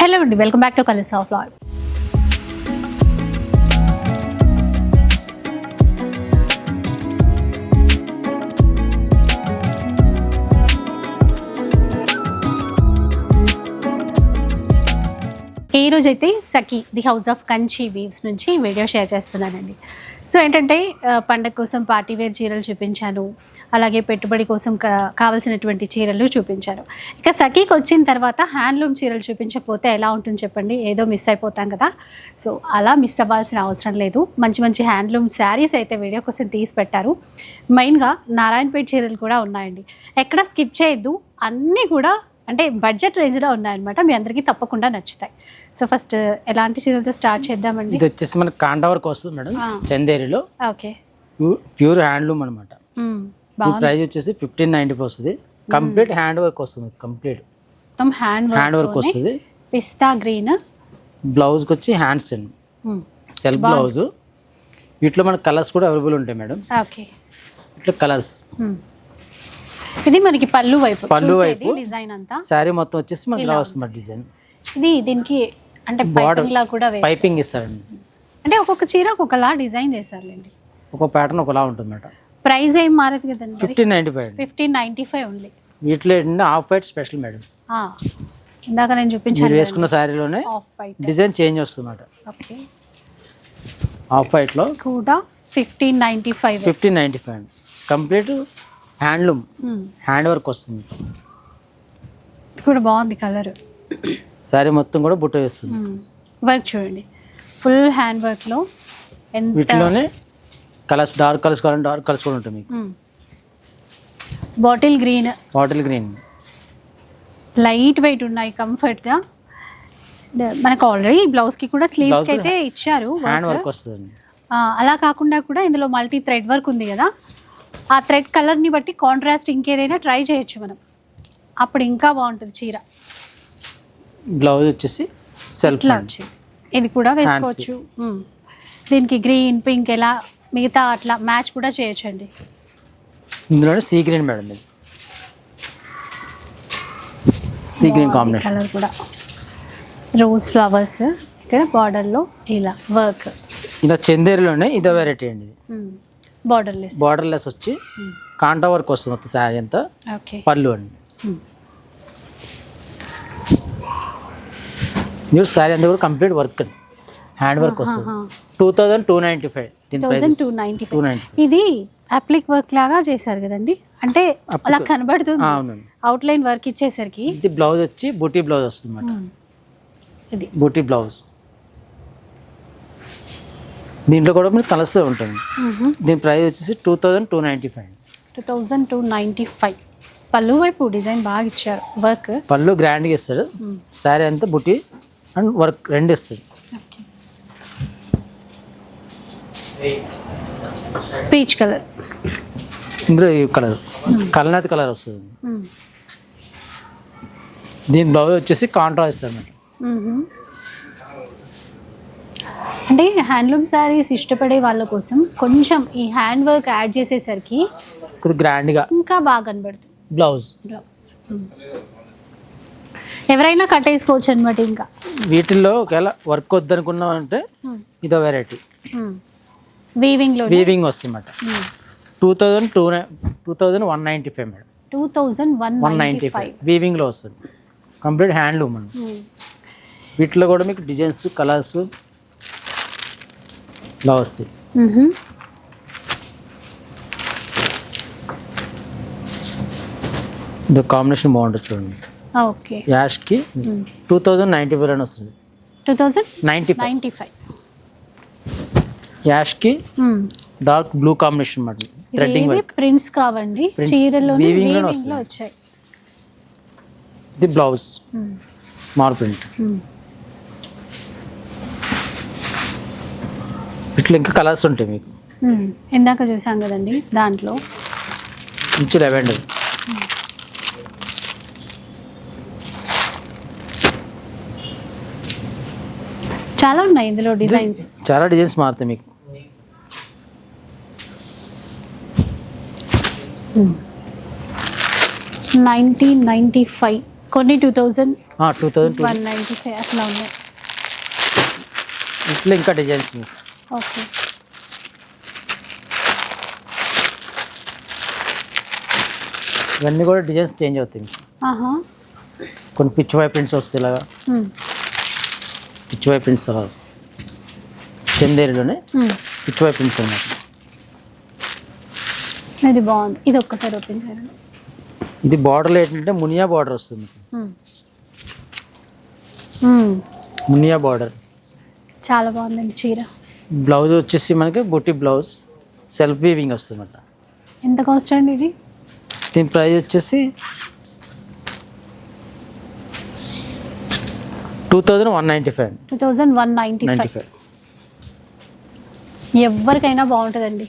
Hello అండి welcome back to colours of Loy ఈరోజైతే రోజు అయితే Sakhi the house of Kanchi weaves నుంచి వీడియో షేర్ చేస్తున్నానండి. సో ఏంటంటే పండగ కోసం పార్టీ వేర్ చీరలు చూపించాను. అలాగే పెట్టుబడి కోసం కా- కావాల్సినటువంటి చీరలు చూపించాను. ఇక సఖీకి వచ్చిన తర్వాత హ్యాండ్లూమ్ చీరలు చూపించకపోతే ఎలా ఉంటుంది చెప్పండి? ఏదో మిస్ అయిపోతాం కదా. సో అలా మిస్ అవ్వాల్సిన అవసరం లేదు. మంచి మంచి హ్యాండ్లూమ్ శారీస్ అయితే వీడియో కోసం తీసి పెట్టారు. మెయిన్గా నారాయణపేట చీరలు కూడా ఉన్నాయండి. ఎక్కడ స్కిప్ చేయొద్దు. అన్నీ కూడా అంటే బడ్జెట్ రేంజ్లో ఉన్నాయన్నమాట. మీ అందరికీ తప్పకుండా నచ్చుతాయి. సో ఫస్ట్ ఎలాంటి చీరలతో స్టార్ట్ చేద్దామండి? ఇది వచ్చేసి మనకి కాండా వర్క్ వస్తుంది మేడం. చందేరిలో. ఓకే. ప్యూర్ హ్యాండ్లూమ్ అనమాట ప్రైస్ వచ్చేసి ఫిఫ్టీన్ నైన్టీ వస్తుంది. కంప్లీట్ హ్యాండ్ వర్క్ వస్తుంది కంప్లీట్ మొత్తం హ్యాండ్ హ్యాండ్ వర్క్ వస్తుంది. పిస్తా గ్రీన్ బ్లౌజ్కి వచ్చి హ్యాండ్స్ అండి సెల్ఫ్ బ్లౌజ్ వీటిలో మనకి కలర్స్ కూడా అవైలబుల్ ఉంటాయి మేడం. ఓకే. ఇట్లా కలర్స్. ఇది మనకి పళ్ళు వైపు పళ్ళు వైపు. డిజైన్ అంతా. శారీ మొత్తం వచ్చేసి మనకి ఇలా వస్తుంది డిజైన్. ఇది దీనికి అంటే. పైపింగ్ లా కూడా. పైపింగ్ ఇస్తారండి. అంటే ఒక్కొక్క చీర ఒక్కొక్కలా డిజైన్ చేశారులేండి ఒక ప్యాటర్న్ ఒకలా ఉంటుంది ప్రైస్ ఏం మారదు కదండి fifteen ninety five fifteen ninety five only వీటిలో ఏంటంటే హాఫ్ వైట్ స్పెషల్ మేడం. ఇందాక నేను మీరు చూపించాను వేసుకున్న శారీలోనే డిజైన్ చేంజ్ వస్తుంది అన్నమాట ఓకే. హాఫ్ వైట్లో కూడా fifteen ninety five fifteen ninety five complete handloom hand work వస్తుంది. కూడా బాగుంది కలర్. శారీ మొత్తం కూడా బుట్ట వేస్తుంది. వర్క్ చూడండి. ఫుల్ హ్యాండ్ వర్క్లో వీటిలోనే కలర్స్ డార్క్ కలర్స్ కావాలంటే డార్క్ కలర్స్ కూడా ఉంటాయి మీకు. Bottle green. Bottle green. Light weight ఉన్నాయి కంఫర్ట్గా. మనకు ఆల్రెడీ బ్లౌజ్కి కూడా స్లీవ్స్కి Blouse అయితే ఇచ్చారు హ్యాండ్. వర్క్. వస్తుంది అలా కాకుండా కూడా ఇందులో మల్టీ థ్రెడ్ వర్క్ ఉంది కదా. ఆ థ్రెడ్ కలర్ని బట్టి కాంట్రాస్ట్ ఇంకేదైనా ట్రై చేయొచ్చు మనం. అప్పుడు ఇంకా బాగుంటుంది చీర. బ్లౌజ్ వచ్చేసి సెల్ఫ్ వచ్చింది. ఇది కూడా వేసుకోవచ్చు. దీనికి గ్రీన్ పింక్ ఎలా మిగతా అట్లా మ్యాచ్ కూడా చేయొచ్చు అండి ఇందులోనే సీ గ్రీన్ మేడం ఇది. సీ గ్రీన్ కాంబినేషన్ కలర్ కూడా. రోజ్ ఫ్లవర్స్ ఇక్కడ బార్డర్లో ఇలా వర్క్ ఇలా చందేరిలోనే ఇదో వెరైటీ అండి ఇది బార్డర్ లెస్ బార్డర్ లెస్ వచ్చి కాంటా వర్క్ వస్తుంది మొత్తం శారీ అంతా. ఓకే పళ్ళు అండి. మీరు శారీ అంతా కూడా కంప్లీట్ వర్క్ అండి హ్యాండ్ వర్క్ వస్తుంది. Two thousand two ninety five దీని టూ నైంటీ టూ నైంటీ ఇది అప్లిక్ వర్క్ లాగా చేశారు కదండి? అంటే అలా కనబడుతుంది. అవునండి. అవుట్లైన్ వర్క్ ఇచ్చేసరికి ఇది బ్లౌజ్ వచ్చి బూటీ బ్లౌజ్ వస్తుంది అన్నమాట ఇది. బూటీ బ్లౌజ్ దీంట్లో కూడా మీరు కలర్స్ ఉంటుంది. దీని ప్రైస్ వచ్చేసి two thousand two ninety five. Two thousand two ninety five. పళ్ళు వైపు డిజైన్ బాగా ఇచ్చారు. వర్క్. పళ్ళు గ్రాండ్గా ఇస్తాడు. శారీ అంతా బుట్టి అండ్ వర్క్ రెండు ఇస్తుంది పీచ్ కలర్. ఇందులో ఈ కలర్. కలనాథ్ కలర్ వస్తుంది. దీని బ్లౌజ్ వచ్చేసి కాంట్రాస్ట్ అన్నమాట. అంటే హ్యాండ్లూమ్ శారీస్ ఇష్టపడే వాళ్ళ కోసం కొంచెం ఈ హ్యాండ్ వర్క్ యాడ్ చేసేసరికి గ్రాండ్గా ఇంకా బాగా కనబడుతుంది. బ్లౌజ్ బ్లౌజ్ ఎవరైనా కట్టేసుకోవచ్చు అనమాట ఇంకా. వీటిల్లో ఒకవేళ వర్క్ వద్దనుకున్నామంటే ఇదో వెరైటీ వీవింగ్లో వీవింగ్ వస్తుంది అన్నమాట two thousand two two thousand one ninety five madam. Two thousand one one ninety five వీవింగ్లో వస్తుంది. కంప్లీట్ హ్యాండ్లూమ్ అండి వీటిలో కూడా మీకు డిజైన్స్ కలర్స్ ఇలా వస్తాయి ఇది కాంబినేషన్ బాగుంటుంది చూడండి. ఓకే యాష్కి టూ థౌజండ్ నైంటీ ఫైవ్ అని వస్తుంది. Two thousand ninety ninety five Yaskhi dark blue combination అన్నమాట థ్రెడ్డింగ్ ప్రింట్స్ కావండి? చీరలో వీవింగ్ వచ్చాయి. ఇది బ్లౌజ్ స్మాల్ ప్రింట్ ఇట్లా ఇంకా కలర్స్ ఉంటాయి మీకు. ఇందాక చూసాం కదండి దాంట్లో. మంచి లెవెండర్ చాలా ఉన్నాయి ఇందులో డిజైన్స్. చాలా డిజైన్స్ మారుతాయి మీకు. నైన్టీన్ నైంటీ ఫైవ్ కొన్ని two thousand two thousand one ninety five అట్లా ఉన్నాయి. ఇట్లా ఇంకా డిజైన్స్ మీకు. ఓకే. ఇవన్నీ కూడా డిజైన్స్ చేంజ్ అవుతాయి. కొన్ని పిచ్ వై ప్రింట్స్ వస్తాయి ఇలాగా. మ్మ్. పిచ్ వై ప్రింట్స్ అలా వస్తాయి. చందేరిలోనే మ్మ్. పిచ్ వై ప్రింట్స్ అన్నమాట. ఇది బాగుంది. ఇది ఒక్కసారి ఓపెన్ చేయండి. ఇది బార్డర్లో ఏంటంటే మునియా బార్డర్ వస్తుంది. మునియా బార్డర్. చాలా బాగుందండి చీర. బ్లౌజ్ వచ్చేసి మనకి బుట్టి బ్లౌజ్ సెల్ఫ్ వీవింగ్ వస్తుంది అన్నమాట ఎంత కాస్ట్ అండి ఇది? దీని ప్రైస్ వచ్చేసి two thousand one ninety five. Two thousand one ninety five. ఎవరికైనా బాగుంటుందండి.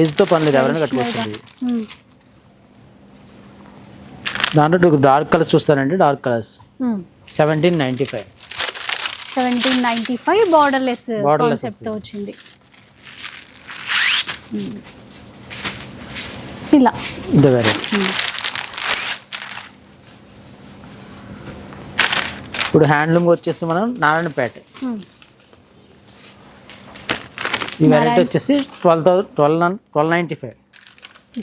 ఏజ్తో పని లేదు ఎవరైనా కట్టుకోవచ్చు. దాంట్లో డార్క్ కలర్స్ చూస్తానండి dark colours. Seventeen ninety five. Seventeen ninety five borderless కాన్సెప్ట్తో వచ్చింది. ఇలా. ఇప్పుడు హ్యాండ్లూమ్ వచ్చేసి మనం నారాయణపేట. ఈ వెరైటీ వచ్చేసి twelve thousand twelve twelve ninety five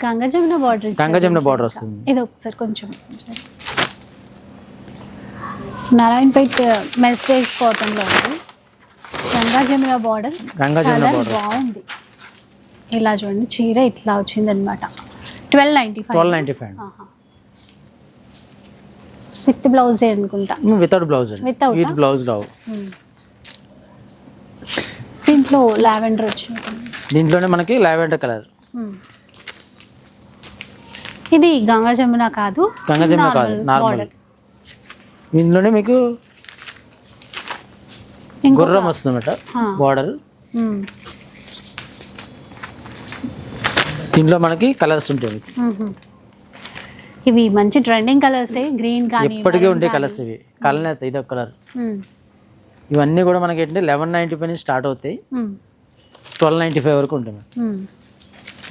Ganga Jamuna border Ganga Jamuna border వస్తుంది. ఇది ఒకసారి కొంచెం నారాయణపేట్ మెస్టేజ్ కాటన్లో ఉంది. Ganga Jamuna border Ganga Jamuna colour border. బాగుంది. ఇలా చూడండి చీర ఇట్లా వచ్చింది అనమాట twelve ninety five twelve ninety five with బ్లౌజే అనుకుంటా. Without blouse Without with? Blouse రావు. దీంట్లో లావెండర్ వచ్చింది. దీంట్లోనే మనకి లావెండర్ కలర్. ఇది గంగా జమున కాదు గంగా జమున కాదు నార్మల్ దీంట్లోనే మీకు గుర్రం వస్తుంది అన్నమాట ఆ. బార్డర్. దీంట్లో మనకి కలర్స్ ఉంటాయి. ఇవి మంచి ట్రెండింగ్ కలర్స్ గ్రీన్ కానీ ఎప్పటికీ maroon ఉండే. కలర్స్ ఇవి కలర్ ఇది ఒక కలర్. ఇవన్నీ కూడా మనకి ఏంటంటే లెవెన్ నైంటీ ఫైవ్ నుంచి స్టార్ట్ అవుతాయి. ట్వెల్వ్ నైంటీ ఫైవ్ వరకు ఉంటాయి మేడం.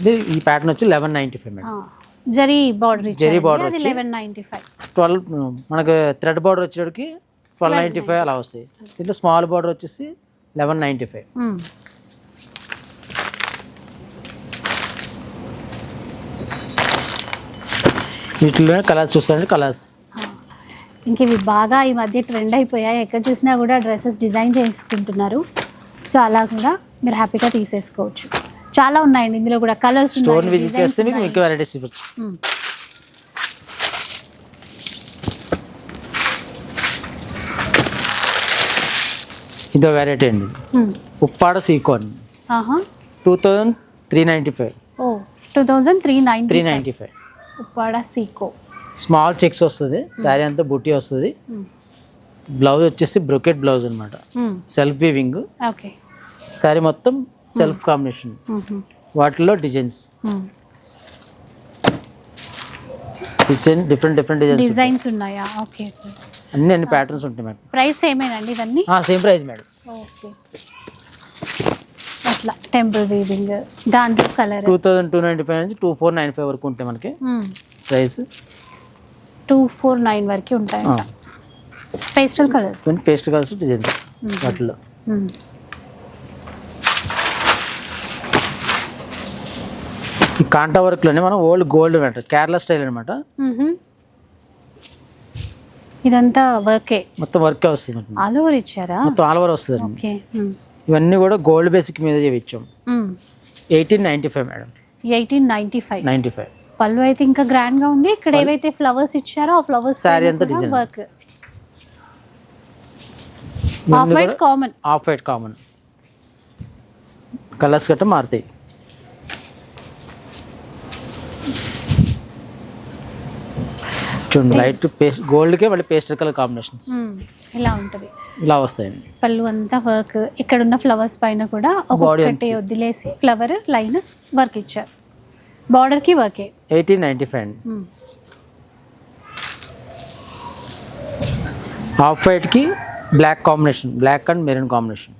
ఇది ఈ ప్యాటర్న్ వచ్చి eleven ninety five madam. Zari border zari వచ్చి- లెవెన్ నైంటీ ఫైవ్ ట్వెల్వ్ మనకు థ్రెడ్ బార్డర్ వచ్చేటికి ట్వెల్వ్ నైంటీ ఫైవ్ అలా వస్తాయి. దీంట్లో స్మాల్ బార్డర్ వచ్చేసి లెవెన్ నైంటీ ఫైవ్. వీటిలోనే కలర్స్ చూస్తారంటే కలర్స్. ఇంక ఇవి బాగా ఈ మధ్య ట్రెండ్ అయిపోయాయి. ఎక్కడ చూసినా కూడా డ్రెస్సెస్ డిజైన్ చేసుకుంటున్నారు. సో అలా కూడా మీరు హ్యాపీగా తీసేసుకోవచ్చు. చాలా ఉన్నాయండి ఇందులో కూడా. కలర్స్ స్టోర్ విజిట్ చేస్తే మీకు వెరైటీస్ ఇవ్వచ్చు. ఇదో వెరైటీ అండి. Uppada సీకోన్ two thousand three ninety five two thousand three three ninety ninety five Uppada Seeko. Small checks వస్తుంది శారీ అంతా బుట్టి వస్తుంది. బ్లౌజ్ వచ్చేసి బ్రొకెట్ బ్లౌజ్ అనమాట సెల్ఫ్ వీవింగ్. ఓకే. శారీ మొత్తం సెల్ఫ్ కాంబినేషన్. వాటిలో designs. Design different different designs designs ఉన్నాయా? ఓకే అన్ని అన్ని ప్యాటర్న్స్ ఉంటాయి మేడం ప్రైస్ ఏమేనండి ఇవన్నీ? సేమ్ ప్రైస్ మేడం ఓకే అట్లా టెంపుల్ వీవింగ్ దాంట్లో colour two thousand two ninety five నుంచి టూ ఫోర్ నైన్ ఫైవ్ వరకు ఉంటాయి మనకి. ప్రైస్ టూ ఫోర్ నైన్ వరకు ఉంటాయంట. పేస్టల్ కలర్స్ కొన్ని పేస్ట్ కలర్స్ డిజైన్స్ వాటిలో. ఈ కాంటా వర్క్లోనే మనం ఓల్డ్ గోల్డ్ అంటారు కేరళ స్టైల్ అనమాట ఇదంతా వర్కే. మొత్తం వర్కే వస్తుంది. ఆల్ ఓవర్ ఇచ్చారా? మొత్తం ఆల్ ఓవర్ వస్తుంది ఓకే ఇవన్నీ కూడా గోల్డ్ బేసిక్ మీద చేయించాం. Eighteen ninety five madam. Eighteen ninety five. Ninety five. పళ్ళు అయితే ఇంకా గ్రాండ్గా ఉంది. ఇక్కడ ఏవైతే ఫ్లవర్స్ ఇచ్చారో ఆ ఫ్లవర్స్ Saree అంతా design. Work off white common off white common colours గట్రా మారుతాయి. చూడండి లైట్ పేస్ట్ గోల్డ్కే మళ్ళీ పేస్టల్ కలర్ కాంబినేషన్స్. ఇలా ఉంటుంది. ఇలా వస్తాయండి. పళ్ళు అంతా వర్క్ ఇక్కడ ఉన్న ఫ్లవర్స్ పైన కూడా ఒక్కొక్కటి వదిలేసి ఫ్లవర్ లైన్ వర్క్ ఇచ్చారు. బార్డర్కి వర్కే ఎయిటీన్ నైంటీ ఫైవ్ అండి. Off వైట్కి black combination black and maroon combination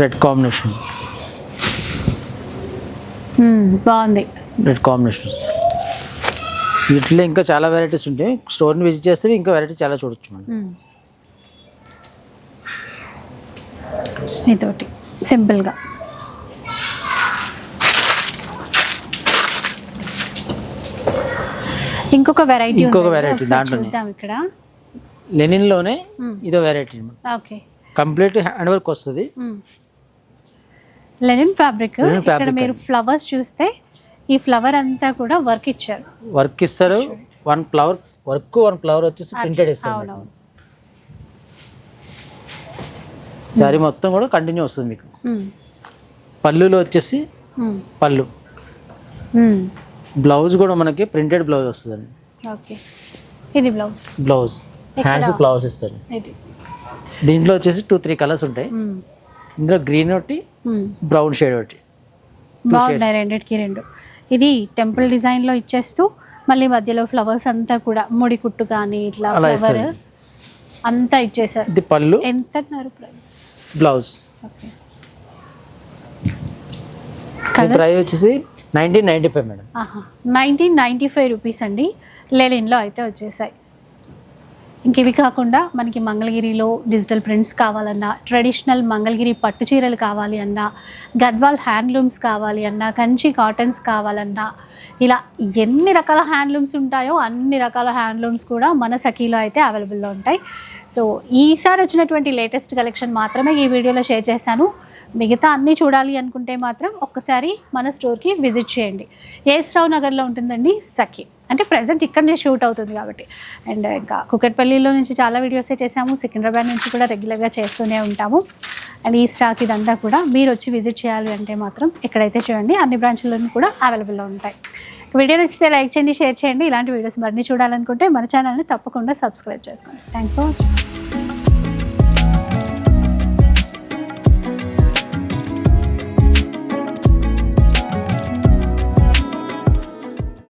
red combination. బాగుంది. Red combination. వీటిలో ఇంకా చాలా వెరైటీస్ ఉంటాయి. స్టోర్ని విజిట్ చేస్తే ఇంకా వెరైటీ చాలా చూడొచ్చు మనం. ఇదొకటి. సింపుల్గా. ఇంకొక వెరైటీ ఇంకొక దాంట్లోనే. చూద్దాం ఇక్కడ. లెనిన్లోనే. ఇదో variety okay. Complete hand work వస్తుంది లెనిన్ ఫ్యాబ్రిక్. ఇక్కడ మీరు ఫ్లవర్స్ చూస్తే ఈ ఫ్లవర్ అంతా కూడా వర్క్ ఇచ్చారు. వర్క్ ఇస్తారు. One flower work one flower వచ్చేసి ప్రింటెడ్ ఇస్తారు శారీ మొత్తం కూడా కంటిన్యూ వస్తుంది మీకు. పళ్ళులో వచ్చేసి. పళ్ళు. బ్లౌజ్ కూడా మనకి ప్రింటెడ్ బ్లౌజ్ వస్తుందండి. ఓకే. ఇది బ్లౌజ్. బ్లౌజ్. హ్యాండ్స్ బ్లౌజ్ ఇస్తారు. దీంట్లో వచ్చేసి టూ త్రీ కలర్స్ ఉంటాయి. ఇందులో గ్రీన్ ఒకటి మ్మ్. బ్రౌన్ షేడ్ ఒకటి. బాగున్నాయి రెండిటికి రెండు. ఇది టెంపుల్ డిజైన్లో ఇచ్చేస్తూ మళ్ళీ మధ్యలో ఫ్లవర్స్ అంతా కూడా ముడి కుట్టు కానీ ఇట్లా ఫ్లవర్. అంతా ఇచ్చేసారు. ఇది పళ్ళు. ఎంత అన్నారు ప్రైస్ బ్లౌజ్ ప్రైస్ వచ్చేసి nineteen ninety five madam nineteen ninety five rupees అండి. లెలిన్లో అయితే వచ్చేసాయి. ఇంకేవి కాకుండా మనకి మంగళగిరిలో డిజిటల్ ప్రింట్స్ కావాలన్నా ట్రెడిషనల్ మంగళగిరి పట్టు చీరలు కావాలి అన్నా గద్వాల్ హ్యాండ్లూమ్స్ కావాలి అన్నా కంచి కాటన్స్ కావాలన్నా ఇలా ఎన్ని రకాల హ్యాండ్లూమ్స్ ఉంటాయో అన్ని రకాల హ్యాండ్లూమ్స్ కూడా మన సఖీలో అయితే అవైలబుల్లో ఉంటాయి. సో ఈసారి వచ్చినటువంటి లేటెస్ట్ కలెక్షన్ మాత్రమే ఈ వీడియోలో షేర్ చేశాను. మిగతా అన్నీ చూడాలి అనుకుంటే మాత్రం ఒక్కసారి మన స్టోర్కి విజిట్ చేయండి. ఏస్ రావు నగర్లో ఉంటుందండి సఖీ. అంటే ప్రజెంట్ ఇక్కడనే షూట్ అవుతుంది కాబట్టి. అండ్ ఇంకా కుకట్పల్లిలో నుంచి చాలా వీడియోసే చేసాము సికింద్రాబాద్ నుంచి కూడా రెగ్యులర్గా చేస్తూనే ఉంటాము. అండ్ ఈ స్టాక్ ఇదంతా కూడా మీరు వచ్చి విజిట్ చేయాలి అంటే మాత్రం ఎక్కడైతే చూడండి అన్ని బ్రాంచ్లను కూడా అవైలబుల్లో ఉంటాయి. వీడియో నచ్చితే లైక్ చేయండి షేర్ చేయండి. ఇలాంటి వీడియోస్ మరిన్ని చూడాలనుకుంటే మన ఛానల్ని తప్పకుండా సబ్స్క్రైబ్ చేసుకోండి. Thanks for watching